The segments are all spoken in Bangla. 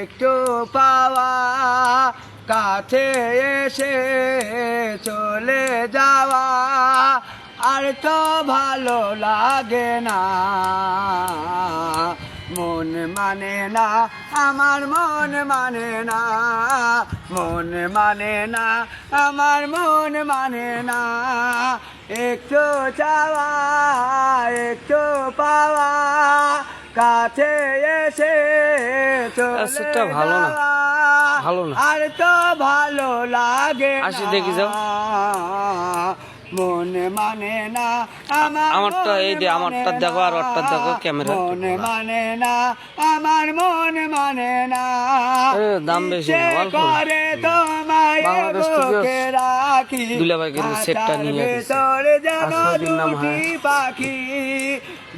একটু পাওয়া, কাছে এসে চলে যাওয়া, আর তো ভালো লাগে না। মন মানে না, আমার মন মানে না। মন মানে না, আমার মন মানে না। একটু চাওয়া, একটু পাওয়া কাছে এসে চলে সেটা ভালো না। ভালো না। আর তো ভালো লাগে আসি দেখি যাও। মন মানে না আমার আমারটা এই যে আমারটা মানে দেখো আর ওরটা দেখো ক্যামেরা। মনে মানে না আমার মন মানে না দাম বেশি। করে তোমায় বাংলাদেশ রাখি দুলাভাই কিন্তু সেটটা নিয়ে। ভেতরে নাম দুটি। পাখি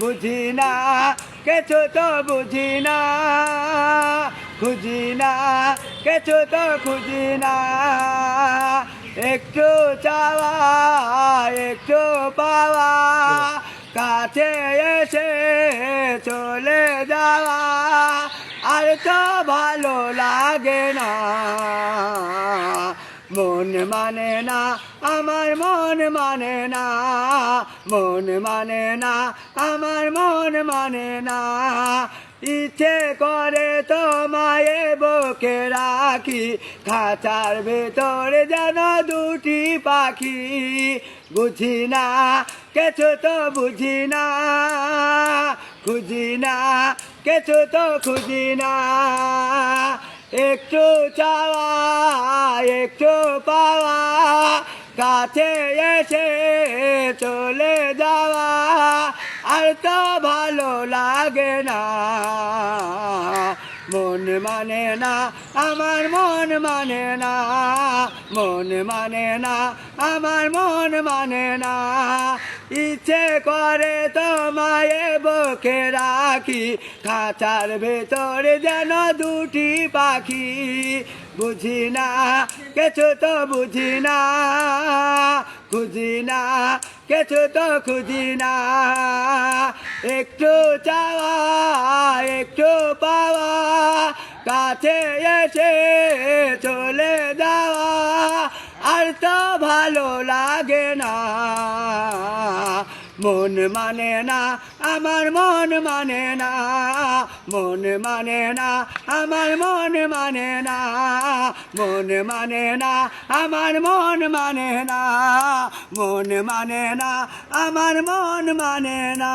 বুঝি না কিছু তো বুঝি না খুঁজি না কিছু তো খুঁজি না একটু চাওয়া একটু পাওয়া কাছে এসে চলে যাওয়া আর তো ভালো লাগে না মন মানে না, আমার মন মানে না, মন মানে না, আমার মন মানে না। ইচ্ছে করে তোমায় বুকে রাখি, খাঁচার ভেতরে যেন দুটি পাখি। বুঝি না, কিছু তো বুঝি না, খুঁজি না, কিছু তো খুঁজি না। একটু চাওয়া একটু পাওয়া কাছে এসে চলে যাওয়া, আর তো ভালো লাগে না। মন মানে না, আমার মন মানে না, মন মানে না, আমার মন মানে না। ইচ্ছে করে তোমায় বুকে রাখি, খাঁচার ভেতরে যেন দুটি পাখি। বুঝি না, কিছু তো বুঝি না, খুঁজি না, কিছু তো খুঁজি না। একটু চাওয়া, একটু পাওয়া কাছে এসে চলে যাওয়া, আর তো ভালো লাগে না। মন মানে না, আমার মন মানে না। মন মানে না, আমার মন মানে না। মন মানে না, আমার মন মানে না। মন মানে না, আমার মন মানে না।